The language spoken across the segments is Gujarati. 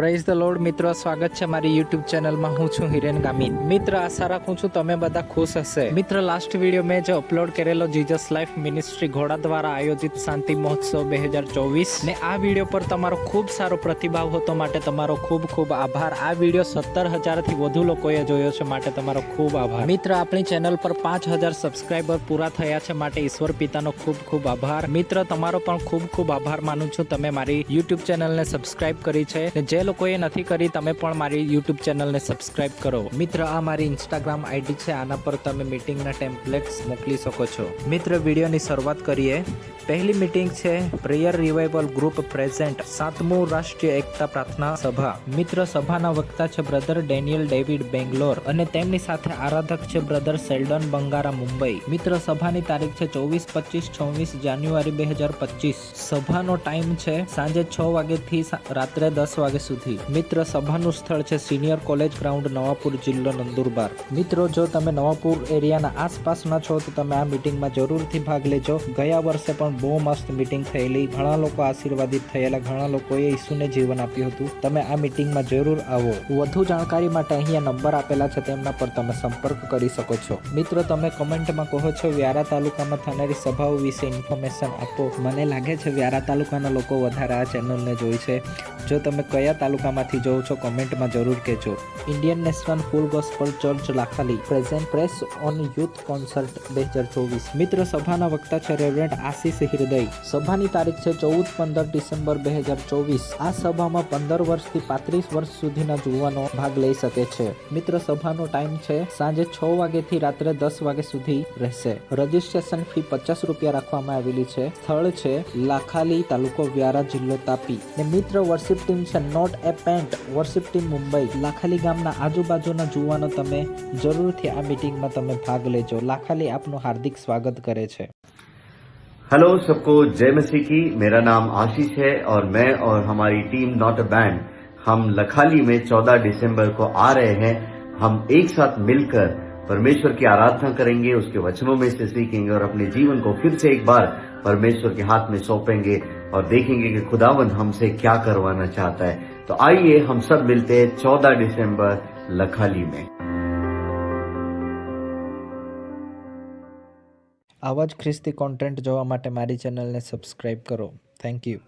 પ્રાઇઝ ધ લોર્ડ મિત્રો સ્વાગત છે મારી યુટ્યુબ ચેનલમાં હું છું હિરેન ગામીન. મિત્ર, આશા રાખું છું તમે બધા ખુશ હશે. મિત્ર લાસ્ટ વીડિયો મેં જે અપલોડ કરેલો જીજસ લાઈફ મિનિસ્ટ્રી ઘોડા દ્વારા આયોજિત શાંતિ મહોત્સવ બે હજાર ચોવીસ ને આ વીડિયો પર તમારો ખૂબ સારો પ્રતિભાવ હતો માટે તમારો ખૂબ ખૂબ આભાર. આ વીડિયો સત્તર હજારથી વધુ લોકોએ જોયો છે માટે તમારો ખૂબ આભાર. મિત્ર, આપણી ચેનલ પર પાંચ હજાર સબસ્ક્રાઈબર પૂરા થયા છે માટે ઈશ્વર પિતાનો ખૂબ ખૂબ આભાર. મિત્ર, તમારો પણ ખૂબ ખૂબ આભાર માનું છું. તમે મારી યુટ્યુબ ચેનલને સબસ્ક્રાઈબ કરી છે જે લોકોએ નથી કરી, તમે પણ મારી યુટ્યુબ ચેનલને સબસ્ક્રાઇબ કરો. મિત્ર, આ મારી ઇન્સ્ટાગ્રામ આઈડી છે. આના પર તમે મિટિંગના ટેમ્પલેટ્સ મોકલી શકો છો. મિત્ર, વિડીયોની શરૂઆત કરીએ. પહેલી મિટિંગ છે પ્રેયર રિવાઇવલ ગ્રુપ પ્રેઝન્ટ સાતમું રાષ્ટ્રીય એકતા પ્રાર્થના સભા. મિત્ર, સભાના વક્તા છે બ્રધર ડેનિયલ ડેવિડ બેંગ્લોર અને તેમની સાથે આરાધક છે બ્રધર સેલ્ડન બંગારા મુંબઈ. મિત્ર, સભાની તારીખ છે ચોવીસ, પચીસ, છવ્વીસ જાન્યુઆરી બે હજાર પચીસ. સભાનો ટાઈમ છે સાંજે છ વાગ્યાથી રાત્રે દસ વાગ્યા સુધી. મિત્ર, સભાનું સ્થળ છે સિનિયર કોલેજ ગ્રાઉન્ડ નવાપુર જિલ્લો નંદુરબાર. મિત્રો, જો તમે નવાપુર એરિયાના આસપાસના છો, તો તમે આ મિટિંગમાં જરૂરથી ભાગ લેજો. ગયા વર્ષે પણ બહુ મસ્ત મિટિંગ થયેલી. ઘણા લોકો આશીર્વાદિત થયેલા. ઘણા લોકોએ ઈસુને જીવન આપ્યું હતું. તમે આ મિટિંગમાં જરૂર આવો. વધુ જાણકારી માટે અહીંયા નંબર આપેલા છે, તેમના પર તમે સંપર્ક કરી શકો છો. મિત્રો, તમે કમેન્ટમાં કહો છો, વ્યારા તાલુકામાં થનારી સભાઓ વિશે ઇન્ફોર્મેશન આપો. મને લાગે છે, વ્યારા તાલુકાના લોકો વધારે આ ચેનલને જોઈ છે. જો તમે કયા તાલુકામાંથી જોઉં છો, કોમેન્ટમાં જરૂર કહેજો. Indian national full gospel church Lakhali. Present press on youth concert બે હજાર ચોવીસ. મિત્ર સભાના વક્તા છે રેવરેન્ટ આશીષ હૃદય સભાની તારીખ છે ચૌદ પંદર ડિસેમ્બર બે હજાર ચોવીસ. આ સભામાં પંદર વર્ષથી પાંત્રીસ વર્ષ સુધીના જુવાનો ભાગ લઈ શકે છે. મિત્ર સભાનો ટાઈમ છે સાંજે છ વાગ્યાથી રાત્રે દસ વાગ્યા સુધી રહેશે. રજીસ્ટ્રેશન ફી પચાસ રૂપિયા રાખવામાં આવેલી છે. સ્થળ છે લાખાલી તાલુકો વ્યારા જિલ્લો તાપી. ને મિત્ર વર્શિપ ટીમ છે not A pant worship team Mumbai Lakhali ગામના આજુબાજુના જુવાનો તમે જરૂરથી આ મિટિંગમાં તમે ભાગ લેજો લાખાલી આપનું હાર્દિક સ્વાગત કરે છે हेलो सबको जय मसीह की मेरा नाम आशीष है और मैं और हमारी टीम नॉट अ बैंड हम लखाली में 14 दिसंबर को आ रहे हैं हम एक साथ मिलकर परमेश्वर की आराधना करेंगे उसके वचनों में से सीखेंगे और अपने जीवन को फिर से एक बार परमेश्वर के हाथ में सौंपेंगे और देखेंगे कि खुदावन हमसे क्या करवाना चाहता है तो आइए हम सब मिलते हैं 14 दिसंबर लखाली में આવા જ ખ્રિસ્તી કોન્ટેન્ટ જોવા માટે મારી ચેનલને સબસ્ક્રાઇબ કરો thank you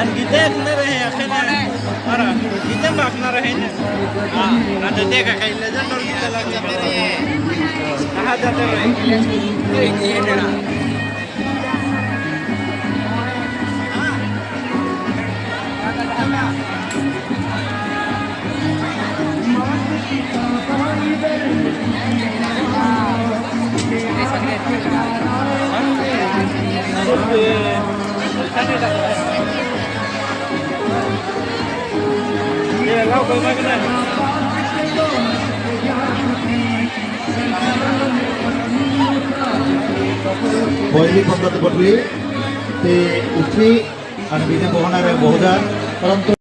Ang gitek na rin, akin na. Para, kita mak na rin. Ah, ada dia kakak Yeah, I'll go back in there. કોઈની પણ રદ કરવી તે ઉઠી અને બીજા બહોનારે બહુધા પરંતુ